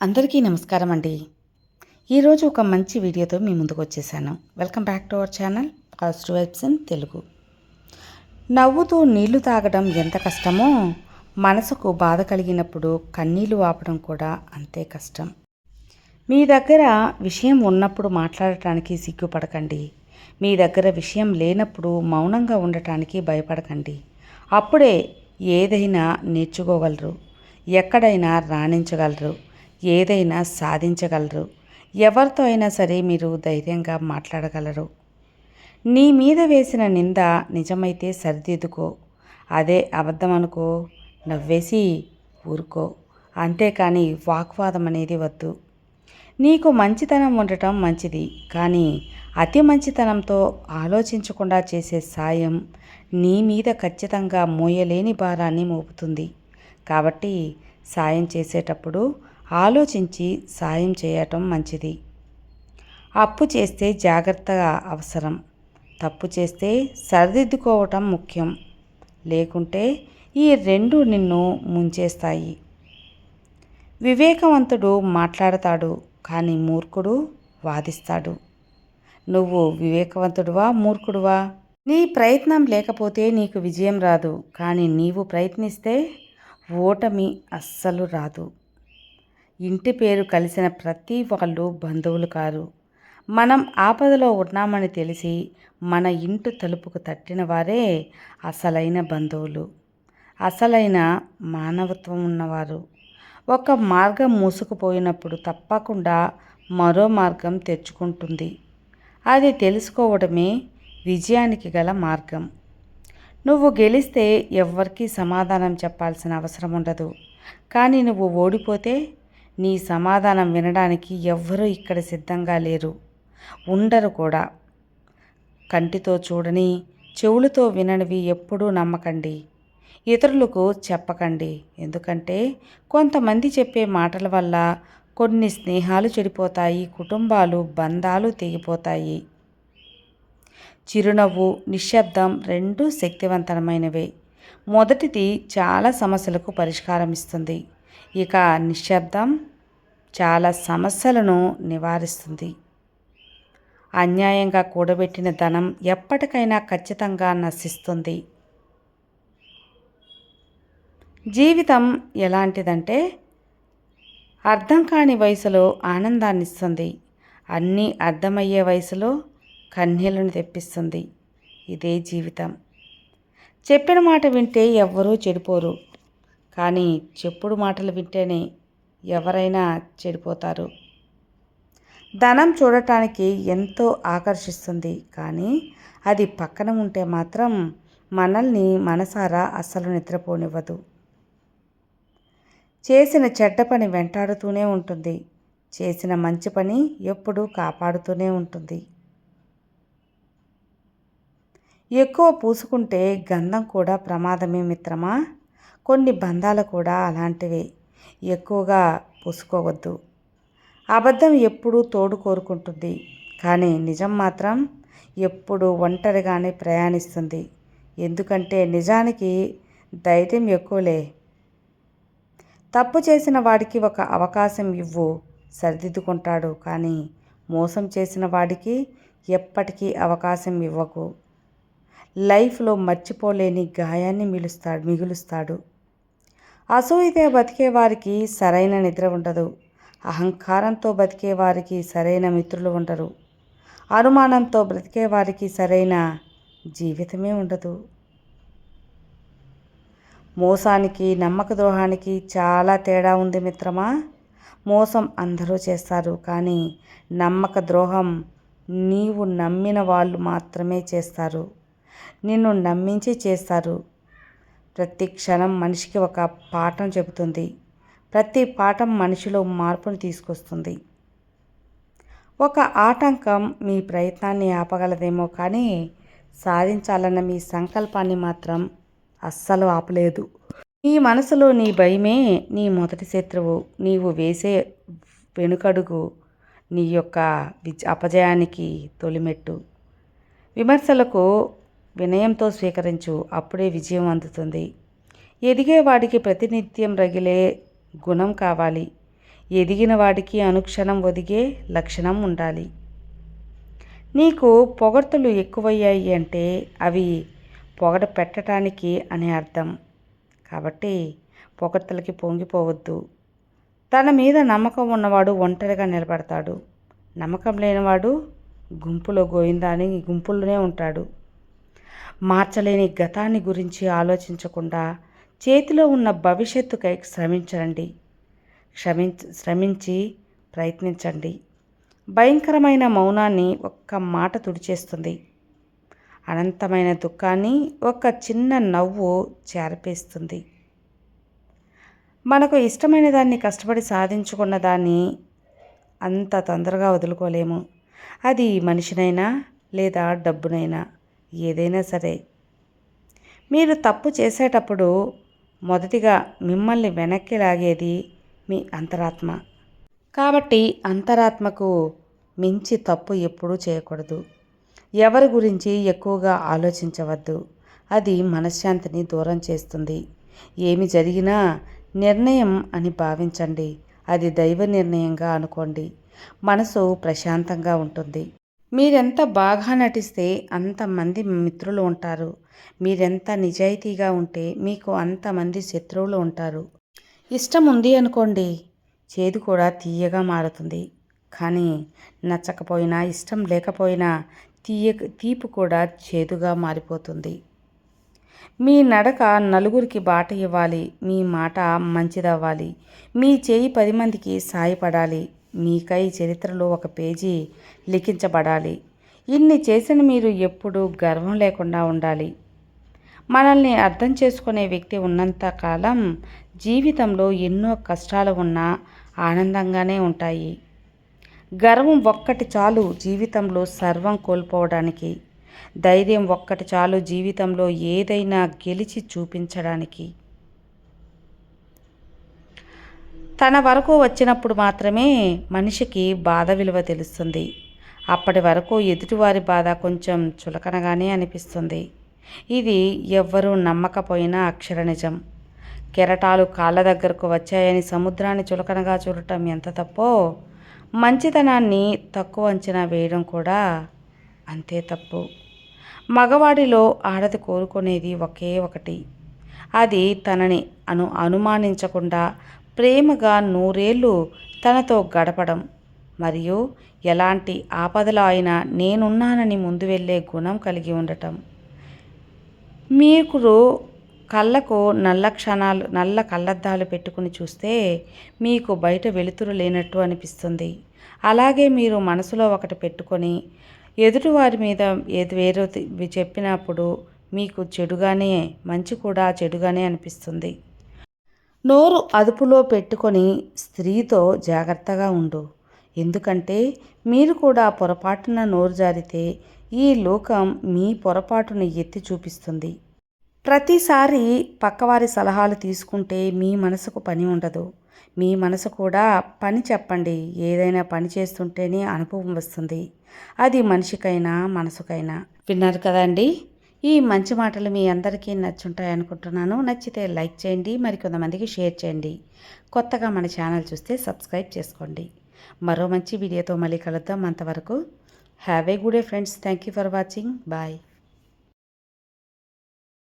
అందరికీ నమస్కారం అండి. ఈరోజు ఒక మంచి వీడియోతో మీ ముందుకు వచ్చేసాను. Welcome back to our channel positive vibes in Telugu నవ్వుతూ నీళ్ళు తాగడం ఎంత కష్టమో మనసుకు బాధ కలిగినప్పుడు కన్నీళ్ళు ఆపడం కూడా అంతే కష్టం. మీ దగ్గర విషయం ఉన్నప్పుడు మాట్లాడటానికి సిగ్గుపడకండి. మీ దగ్గర విషయం లేనప్పుడు మౌనంగా ఉండటానికి భయపడకండి. అప్పుడే ఏదైనా నేర్చుకోగలరు. ఎక్కడైనా రాణించగలరు. ఏదైనా సాధించగలరు. ఎవరితో అయినా సరే మీరు ధైర్యంగా మాట్లాడగలరు. నీ మీద వేసిన నింద నిజమైతే సరిదిద్దుకో. అదే అబద్ధం అనుకో నవ్వేసి ఊరుకో. అంతేకాని వాగ్వాదం అనేది వద్దు. నీకు మంచితనం ఉండటం మంచిది కానీ అతి మంచితనంతో ఆలోచించకుండా చేసే సాయం నీ మీద ఖచ్చితంగా మోయలేని భారాన్ని మోపుతుంది. కాబట్టి సాయం చేసేటప్పుడు ఆలోచించి సాయం చేయటం మంచిది. అప్పు చేస్తే జాగ్రత్తగా అవసరం. తప్పు చేస్తే సరిదిద్దుకోవటం ముఖ్యం. లేకుంటే ఈ రెండు నిన్ను ముంచేస్తాయి. వివేకవంతుడు మాట్లాడతాడు కానీ మూర్ఖుడు వాదిస్తాడు. నువ్వు వివేకవంతుడువా మూర్ఖుడువా? నీ ప్రయత్నం లేకపోతే నీకు విజయం రాదు. కానీ నీవు ప్రయత్నిస్తే ఓటమి అస్సలు రాదు. ఇంటి పేరు కలిసిన ప్రతి వాళ్ళు బంధువులు కారు. మనం ఆపదలో ఉన్నామని తెలిసి మన ఇంటి తలుపుకు తట్టిన వారే అసలైన బంధువులు. అసలైన మానవత్వం ఉన్నవారు. ఒక మార్గం మూసుకుపోయినప్పుడు తప్పకుండా మరో మార్గం తెచ్చుకుంటుంది. అది తెలుసుకోవడమే విజయానికి గల మార్గం. నువ్వు గెలిస్తే ఎవ్వరికీ సమాధానం చెప్పాల్సిన అవసరం ఉండదు. కానీ నువ్వు ఓడిపోతే నీ సమాధానం వినడానికి ఎవ్వరూ ఇక్కడ సిద్ధంగా లేరు. ఉండరు కూడా. కంటితో చూడని చెవులతో విననివి ఎప్పుడూ నమ్మకండి. ఇతరులకు చెప్పకండి. ఎందుకంటే కొంతమంది చెప్పే మాటల వల్ల కొన్ని స్నేహాలు చెడిపోతాయి కుటుంబాలు బంధాలు తెగిపోతాయి. చిరునవ్వు నిశ్శబ్దం రెండూ శక్తివంతమైనవే. మొదటిది చాలా సమస్యలకు పరిష్కారం ఇస్తుంది. ఇక నిశ్శబ్దం చాలా సమస్యలను నివారిస్తుంది. అన్యాయంగా కూడబెట్టిన ధనం ఎప్పటికైనా ఖచ్చితంగా నశిస్తుంది. జీవితం ఎలాంటిదంటే అర్థం కాని వయసులో ఆనందాన్ని ఇస్తుంది అన్నీ అర్థమయ్యే వయసులో కన్యలను తెప్పిస్తుంది. ఇదే జీవితం. చెప్పిన మాట వింటే ఎవ్వరూ చెడిపోరు. కానీ చెప్పుడు మాటలు వింటేనే ఎవరైనా చెడిపోతారు. ధనం చూడటానికి ఎంతో ఆకర్షిస్తుంది. కానీ అది పక్కన ఉంటే మాత్రం మనల్ని మనసారా అస్సలు నిద్రపోనివ్వదు. చేసిన చెడ్డ పని వెంటాడుతూనే ఉంటుంది. చేసిన మంచి పని ఎప్పుడూ కాపాడుతూనే ఉంటుంది. ఎక్కువ పూసుకుంటే గంధం కూడా ప్రమాదమే మిత్రమా? కొన్ని బంధాలు కూడా అలాంటివే. ఎక్కువగా పూసుకోవద్దు. అబద్ధం ఎప్పుడూ తోడు కోరుకుంటుంది. కానీ నిజం మాత్రం ఎప్పుడు ఒంటరిగానే ప్రయాణిస్తుంది. ఎందుకంటే నిజానికి ధైర్యం ఎక్కువలే. తప్పు చేసిన వాడికి ఒక అవకాశం ఇవ్వు సరిదిద్దుకుంటాడు. కానీ మోసం చేసిన వాడికి ఎప్పటికీ అవకాశం ఇవ్వకు. లైఫ్లో మర్చిపోలేని గాయాన్ని మిలుస్తాడు మిగులుస్తాడు. అసూయతో బతికే వారికి సరైన నిద్ర ఉండదు. అహంకారంతో బతికే వారికి సరైన మిత్రులు ఉండరు. అనుమానంతో బ్రతికే వారికి సరైన జీవితమే ఉండదు. మోసానికి నమ్మక ద్రోహానికి చాలా తేడా ఉంది మిత్రమా? మోసం అందరూ చేస్తారు కానీ నమ్మక ద్రోహం నీవు నమ్మిన వాళ్ళు మాత్రమే చేస్తారు. నిన్ను నమ్మించి చేస్తారు. ప్రతి క్షణం మనిషికి ఒక పాఠం చెబుతుంది. ప్రతి పాఠం మనిషిలో మార్పును తీసుకొస్తుంది. ఒక ఆటంకం మీ ప్రయత్నాన్ని ఆపగలదేమో కానీ సాధించాలన్న మీ సంకల్పాన్ని మాత్రం అస్సలు ఆపలేదు. నీ మనసులో నీ భయమే నీ మొదటి శత్రువు. నీవు వేసే వెనుకడుగు నీ యొక్క అపజయానికి తొలిమెట్టు. విమర్శలకు వినయంతో స్వీకరించు అప్పుడే విజయం అందుతుంది. ఎదిగేవాడికి ప్రతినిత్యం రగిలే గుణం కావాలి. ఎదిగిన వాడికి అనుక్షణం ఒదిగే లక్షణం ఉండాలి. నీకు పొగడ్తలు ఎక్కువయ్యాయి అంటే అవి పొగడ పెట్టడానికి అని అర్థం. కాబట్టి పొగడ్తలకి పొంగిపోవద్దు. తన మీద నమ్మకం ఉన్నవాడు ఒంటరిగా నిలబడతాడు. నమ్మకం లేనివాడు గుంపులో గోయిందా అని గుంపుల్లోనే ఉంటాడు. మార్చలేని గతాన్ని గురించి ఆలోచించకుండా చేతిలో ఉన్న భవిష్యత్తుకై శ్రమించండి. శ్రమించ శ్రమించి ప్రయత్నించండి. భయంకరమైన మౌనాన్ని ఒక్క మాట తుడిచేస్తుంది. అనంతమైన దుఃఖాన్ని ఒక చిన్న నవ్వు చేరపేస్తుంది. మనకు ఇష్టమైన దాన్ని కష్టపడి సాధించుకున్న దాన్ని అంత తొందరగా వదులుకోలేము. అది మనిషినైనా లేదా డబ్బునైనా. ఏదైనా సరే. మీరు తప్పు చేసేటప్పుడు మొదటిగా మిమ్మల్ని వెనక్కి లాగేది మీ అంతరాత్మ. కాబట్టి అంతరాత్మకు మించి తప్పు ఎప్పుడూ చేయకూడదు. ఎవరి గురించి ఎక్కువగా ఆలోచించవద్దు. అది మనశ్శాంతిని దూరం చేస్తుంది. ఏమి జరిగినా నిర్ణయం అని భావించండి. అది దైవ నిర్ణయంగా అనుకోండి. మనసు ప్రశాంతంగా ఉంటుంది. మీరెంత బాగా నటిస్తే అంతమంది మిత్రులు ఉంటారు. మీరెంత నిజాయితీగా ఉంటే మీకు అంతమంది శత్రువులు ఉంటారు. ఇష్టం ఉంది అనుకోండి చేదు కూడా తీయగా మారుతుంది. కానీ నచ్చకపోయినా ఇష్టం లేకపోయినా తీయ తీపి కూడా చేదుగా మారిపోతుంది. మీ నడక నలుగురికి బాట ఇవ్వాలి మీ మాట మంచిదవ్వాలి. మీ చేయి పది మందికి సాయపడాలి. మీకై చరిత్రలో ఒక పేజీ లిఖించబడాలి. ఇన్ని చేసిన మీరు ఎప్పుడూ గర్వం లేకుండా ఉండాలి. మనల్ని అర్థం చేసుకునే వ్యక్తి ఉన్నంత కాలం జీవితంలో ఎన్నో కష్టాలు ఉన్నా ఆనందంగానే ఉంటాయి. గర్వం ఒక్కటి చాలు జీవితంలో సర్వం కోల్పోవడానికి. ధైర్యం ఒక్కటి చాలు జీవితంలో ఏదైనా గెలిచి చూపించడానికి. తన వరకు వచ్చినప్పుడు మాత్రమే మనిషికి బాధ విలువ తెలుస్తుంది. అప్పటి వరకు ఎదుటివారి బాధ కొంచెం చులకనగానే అనిపిస్తుంది. ఇది ఎవ్వరూ నమ్మకపోయినా అక్షర నిజం కెరటాలు కాళ్ళ దగ్గరకు వచ్చాయని సముద్రాన్ని చులకనగా చూడటం ఎంత తప్పో మంచితనాన్ని తక్కువ అంచనా వేయడం కూడా అంతే తప్పు. మగవాడిలో ఆడది కోరుకునేది ఒకే ఒకటి. అది తనని అను అనుమానించకుండా ప్రేమగా నూరేళ్ళు తనతో గడపడం. మరియు ఎలాంటి ఆపదలో అయినా నేనున్నానని ముందు వెళ్ళే గుణం కలిగి ఉండటం. మీకు కళ్ళకు నల్ల క్షణాలు నల్ల కళ్ళద్దాలు పెట్టుకుని చూస్తే మీకు బయట వెలుతురు లేనట్టు అనిపిస్తుంది. అలాగే మీరు మనసులో ఒకటి పెట్టుకొని ఎదుటివారి మీద ఏది వేరే చెప్పినప్పుడు మీకు చెడుగానే మంచి కూడా చెడుగానే అనిపిస్తుంది. నోరు అదుపులో పెట్టుకొని స్త్రీతో జాగ్రత్తగా ఉండు. ఎందుకంటే మీరు కూడా పొరపాటున నోరు జారితే ఈ లోకం మీ పొరపాటును ఎత్తి చూపిస్తుంది. ప్రతిసారి పక్కవారి సలహాలు తీసుకుంటే మీ మనసుకు పని ఉండదు. మీ మనసు కూడా పని చెప్పండి. ఏదైనా పని చేస్తుంటేనే అనుభవం వస్తుంది. అది మనిషికైనా మనసుకైనా. విన్నారు కదండి? ఈ మంచి మాటలు మీ అందరికీ నచ్చుంటాయి అనుకుంటున్నాను. నచ్చితే లైక్ చేయండి మరి కొంతమందికి షేర్ చేయండి. కొత్తగా మన ఛానల్ చూస్తే సబ్స్క్రైబ్ చేసుకోండి. మరో మంచి వీడియోతో మళ్ళీ కలుద్దాం అంతవరకు. Have a good day friends. Thank you for watching. Bye.